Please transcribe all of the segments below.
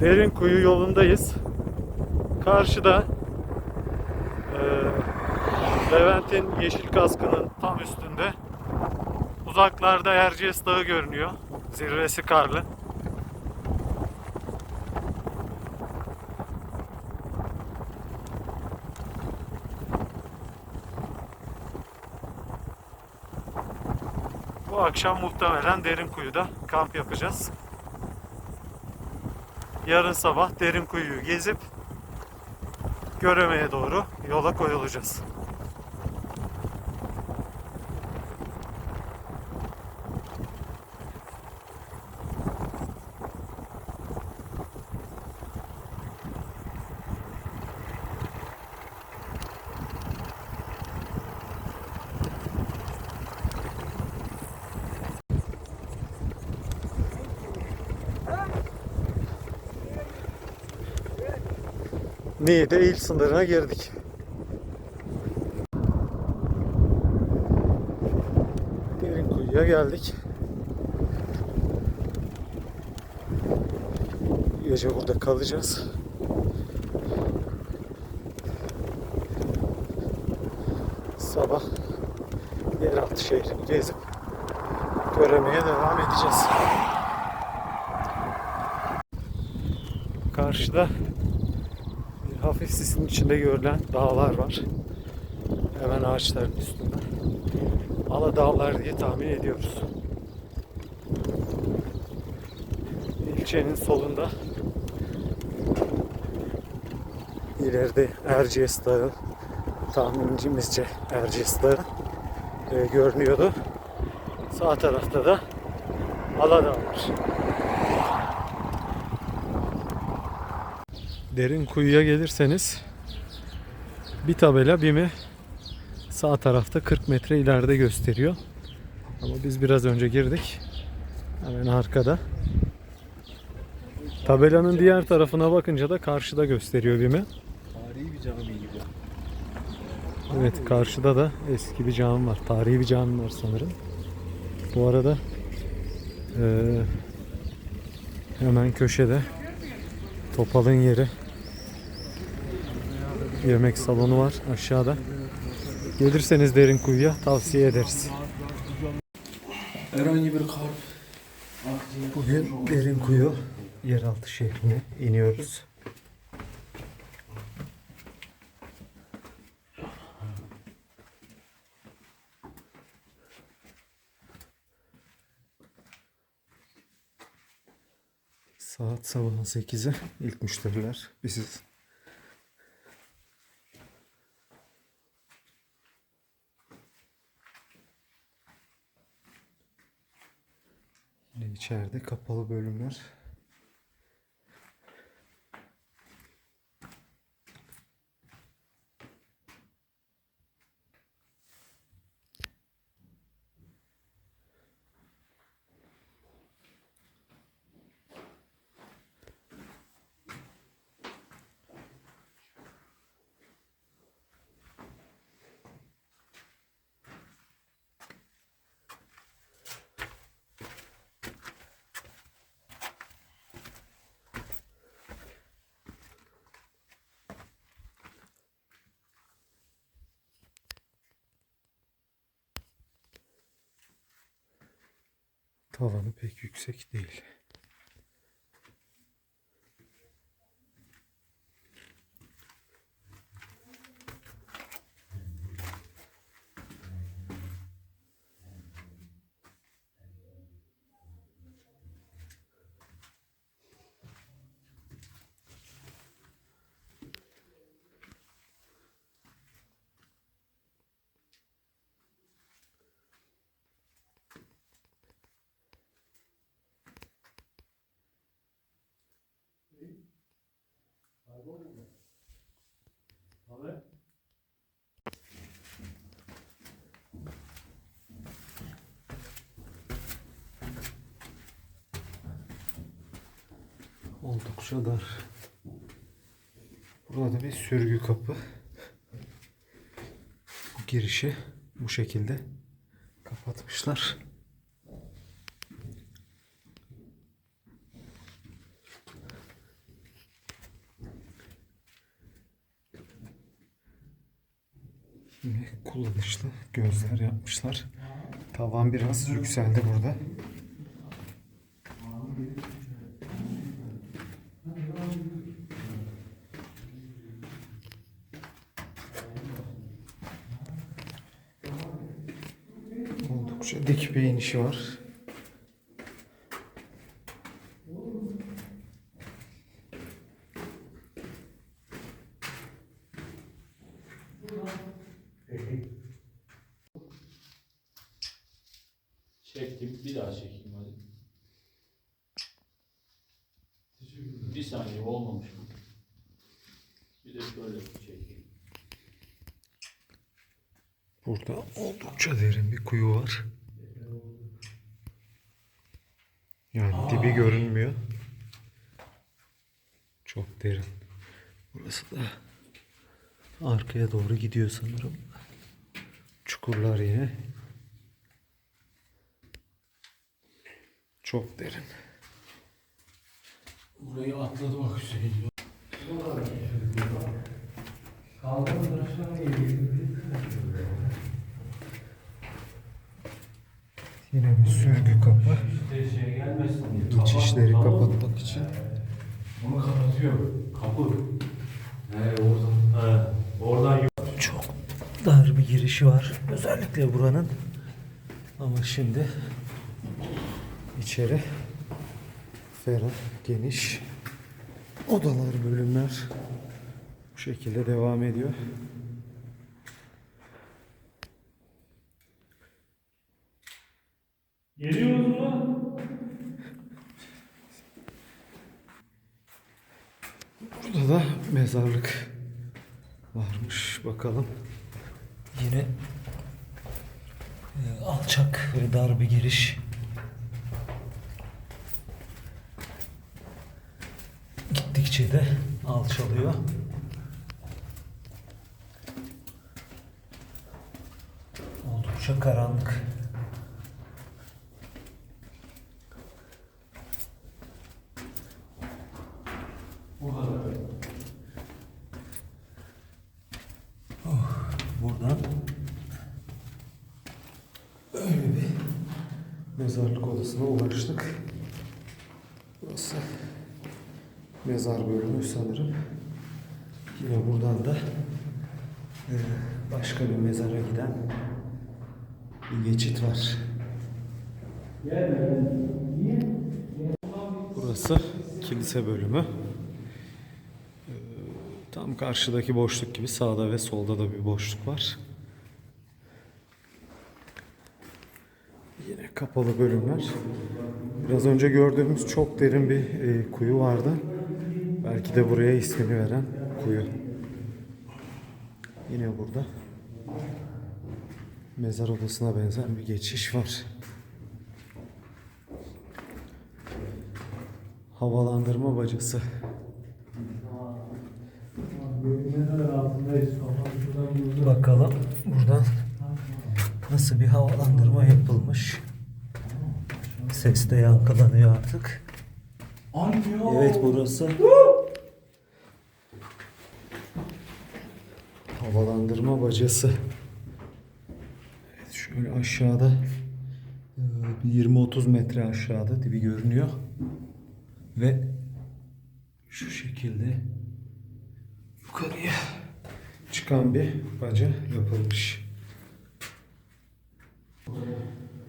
Derin kuyu yolundayız. Karşıda eee Levent'in yeşil kaskının tam üstünde uzaklarda Erciyes Dağı görünüyor. Zirvesi karlı. Bu akşam muhtemelen Derinkuyu'da kamp yapacağız. Yarın sabah Derinkuyu'yu gezip Göreme'ye doğru yola koyulacağız. Niğde il sınırına girdik. Derin kuyuya geldik. Gece burada kalacağız. Sabah yeraltı şehrini gezip göremeye devam edeceğiz. Karşıda hafif sisin içinde görülen dağlar var. Hemen ağaçların üstünde. Ala dağlar diye tahmin ediyoruz. İlçenin solunda ileride Erciyes Dağı tahmincimizce Erciyes Dağı e, görünüyordu. Sağ tarafta da Aladağ var. Derin kuyuya gelirseniz bir tabela BİM'i sağ tarafta 40 metre ileride gösteriyor. Ama biz biraz önce girdik. Hemen arkada. Tabelanın diğer tarafına bakınca da karşıda gösteriyor BİM'i. Tarihi bir cami gibi. Evet karşıda da eski bir cami var. Tarihi bir cami var sanırım. Bu arada eee, hemen köşede Topal'ın yeri yemek salonu var aşağıda. Gelirseniz derin kuyuya tavsiye ederiz. Herhangi bir karp. Bugün derin kuyu yeraltı şehrine iniyoruz. Saat sabahın 8'i ilk müşteriler biziz. Yine içeride kapalı bölümler. Tavanı pek yüksek değil. Oldukça dar. Burada bir sürgü kapı. Girişi bu şekilde kapatmışlar. Yine kullanışlı gözler yapmışlar. Tavan biraz yükseldi burada. Oldukça dik bir inişi var. Çektim, bir daha çekeyim hadi. Bir saniye olmamış bu. Bir de şöyle çekeyim. Burada oldukça derin bir kuyu var. Yani dibi görünmüyor. Çok derin. Burası da arkaya doğru gidiyor sanırım. Çukurlar yine. Çok derin. Burayı atladı bak Hüseyin. Yine bir sürgü kapı. Geçişleri kapatmak için. Bunu kapatıyor. Kapı. He oradan. He. Oradan Çok dar bir girişi var. Özellikle buranın. Ama şimdi içeri ferah, geniş odalar, bölümler bu şekilde devam ediyor. Geliyoruz mu? Burada da mezarlık varmış. Bakalım. Yine e, alçak ve dar bir giriş. Gittikçe de alçalıyor. Oldukça karanlık. Buradan öyle bir mezarlık odasına ulaştık. Burası mezar bölümü sanırım. Yine buradan da e, başka bir mezara giden bir geçit var. Burası kilise bölümü. Ee, Tam karşıdaki boşluk gibi sağda ve solda da bir boşluk var. Yine kapalı bölümler. Biraz önce gördüğümüz çok derin bir e, kuyu vardı. Belki de buraya ismini veren kuyu. Yine burada mezar odasına benzer bir geçiş var. Havalandırma bacası. Bakalım buradan nasıl bir havalandırma yapılmış. Ses de yankılanıyor artık. Evet burası. Havalandırma bacası. Evet şöyle aşağıda e, bir 20-30 metre aşağıda dibi görünüyor. Ve şu şekilde yukarıya çıkan bir baca yapılmış.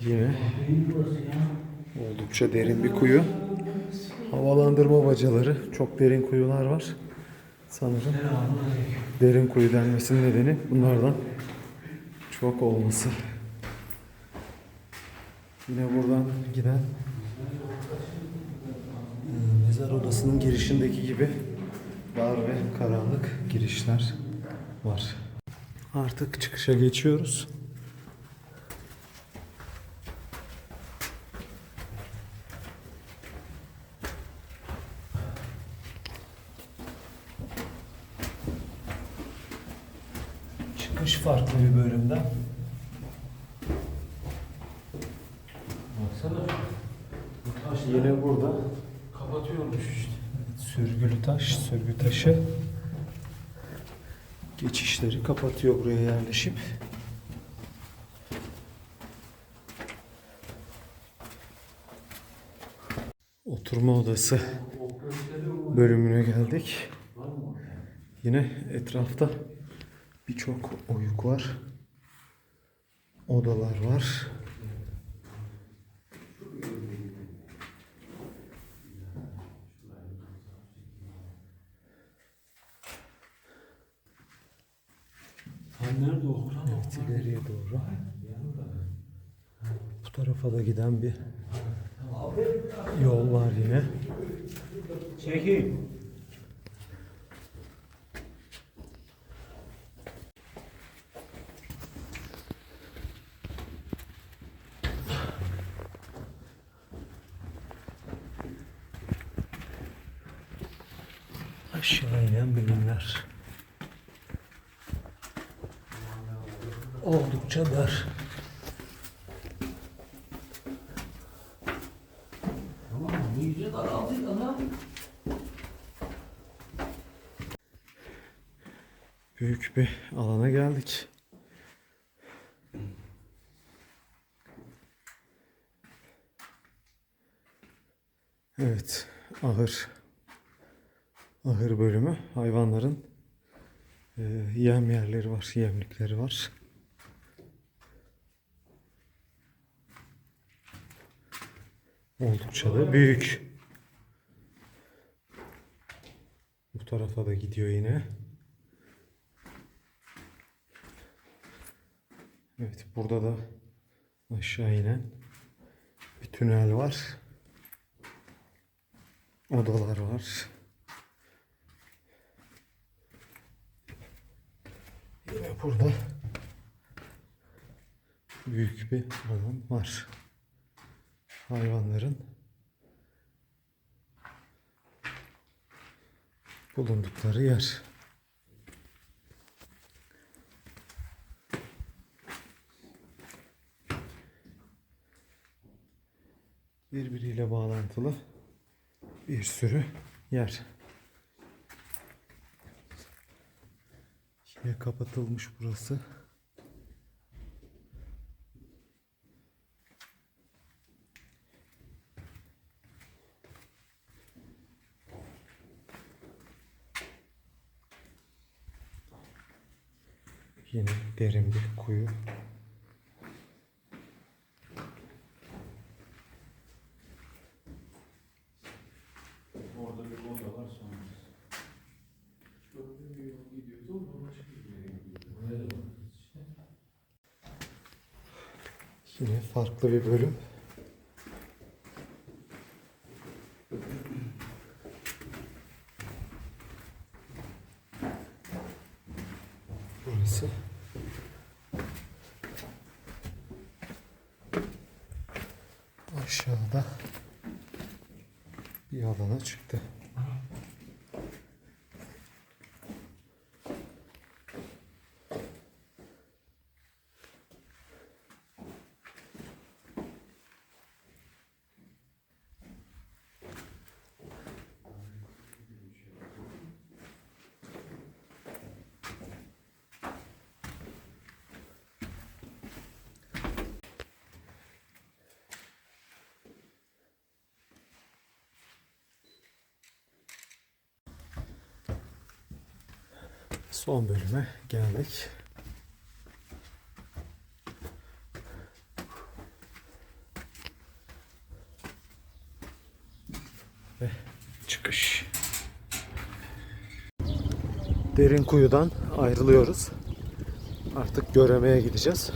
Yine oldukça derin bir kuyu. Havalandırma bacaları, çok derin kuyular var. Sanırım derin kuyu denmesinin nedeni bunlardan çok olması. Yine buradan giden e, mezar odasının girişindeki gibi dar ve karanlık girişler var. Artık çıkışa geçiyoruz. Çıkış farklı bir bölümden. Baksana. Bu taş Yine burada kapatıyormuş işte. sürgülü taş, sürgü taşı. geçişleri kapatıyor buraya yerleşip. Oturma odası bölümüne geldik. Yine etrafta birçok oyuk var. Odalar var. Bu tarafa da giden bir yol var yine. Çekil. Aşağı inen bölümler. Oldukça dar. Büyük bir alana geldik. Evet, ahır. Ahır bölümü. Hayvanların e, yem yerleri var, yemlikleri var. Oldukça da büyük. Bu tarafa da gidiyor yine. Evet burada da aşağı inen bir tünel var. Odalar var. Yine burada büyük bir alan var. Hayvanların bulundukları yer. Birbiriyle bağlantılı bir sürü yer. Yine kapatılmış burası. Yine derin bir kuyu. Orada bir oda var sonrası. Şöyle bir yol gidiyordu ama başka bir yere gidiyordu. Buraya da bakacağız işte. Yine farklı bir bölüm. Burası. Aşağıda bir alana çıktı. Son bölüme geldik. Ve çıkış. Derin kuyudan ayrılıyoruz. Artık göremeye gideceğiz.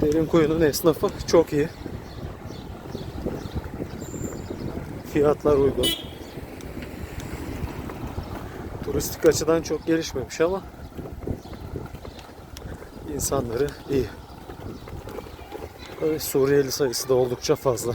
Derin kuyunun esnafı çok iyi. Fiyatlar uygun. Turistik açıdan çok gelişmemiş ama insanları iyi. Ve Suriyeli sayısı da oldukça fazla.